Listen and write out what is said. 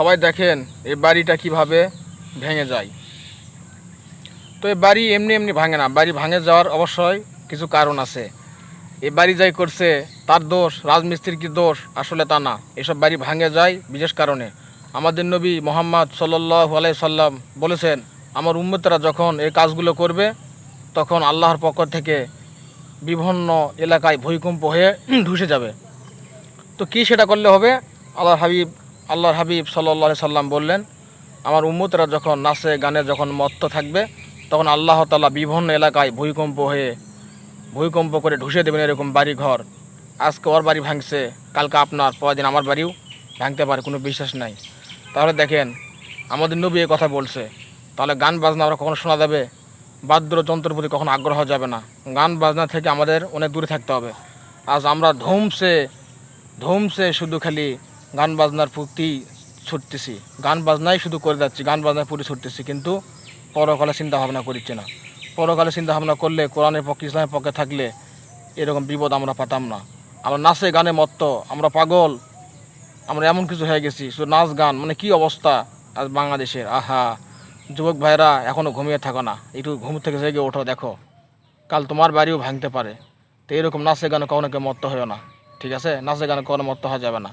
সবাই দেখেন এই বাড়িটা কীভাবে ভেঙে যায়। তো এই বাড়ি এমনি এমনি ভাঙে না, বাড়ি ভাঙে যাওয়ার অবশ্যই কিছু কারণ আছে। এই বাড়ি যাই করছে, তার দোষ, রাজমিস্ত্রির কি দোষ, আসলে তা না। এসব বাড়ি ভাঙে যায় বিশেষ কারণে। আমাদের নবী মোহাম্মদ সাল্লাহ আলাই সাল্লাম বলেছেন, আমার উম্মতরা যখন এই কাজগুলো করবে, তখন আল্লাহর পক্ষ থেকে বিভিন্ন এলাকায় ভূমিকম্প হয়ে ধসে যাবে। তো কি সেটা করলে হবে? আল্লাহ হাবিব আল্লাহর হাবিব সাল্লাহ সাল্লাম বললেন, আমার উম্মতরা যখন নাচে, গানে যখন মত্ত থাকবে, তখন আল্লাহ তালা বিভিন্ন এলাকায় ভূমিকম্প হয়ে ভূমিকম্প করে ঢুসে দেবেন এরকম বাড়ি ঘর আজকে ওর বাড়ি ভাঙছে, কালকে আপনার পরের দিন আমার বাড়িও ভাঙতে পারে, কোনো বিশ্বাস নাই। তাহলে দেখেন, আমাদের নবী এ কথা বলছে। তাহলে গান বাজনা আমরা কখনো শোনা যাবে? বাদ্যযন্ত্রের প্রতি কখনো আগ্রহ যাবে না। গান বাজনা থেকে আমাদের অনেক দূরে থাকতে হবে। আজ আমরা ধুমসে ধুমসে শুধু খালি গান বাজনার প্রতি ছুটতেছি। গান বাজনাই শুধু করে যাচ্ছি, গান বাজনার প্রতি ছুটতেছি, কিন্তু পরকালে চিন্তা ভাবনা করছি না। পরকালে চিন্তা ভাবনা করলে, কোরআনের পক্ষে, ইসলামের পক্ষে থাকলে এরকম বিপদ আমরা পাতাম না। আমরা নাচে গানে মত্ত, আমরা পাগল, আমরা এমন কিছু হয়ে গেছি, শুধু নাচ গান মানে কি অবস্থা আজ বাংলাদেশের? আহা, যুবক ভাইরা এখনও ঘুমিয়ে থাকো না। একটু ঘুম থেকে জেগে ওঠো, দেখো। কাল তোমার বাড়িও ভাঙতে পারে। তো এরকম নাচে গানে কখনো কেউ মত্ত হয়েও না। ঠিক আছে? নাচে গানে কখনো মত্ত হওয়া যাবে না।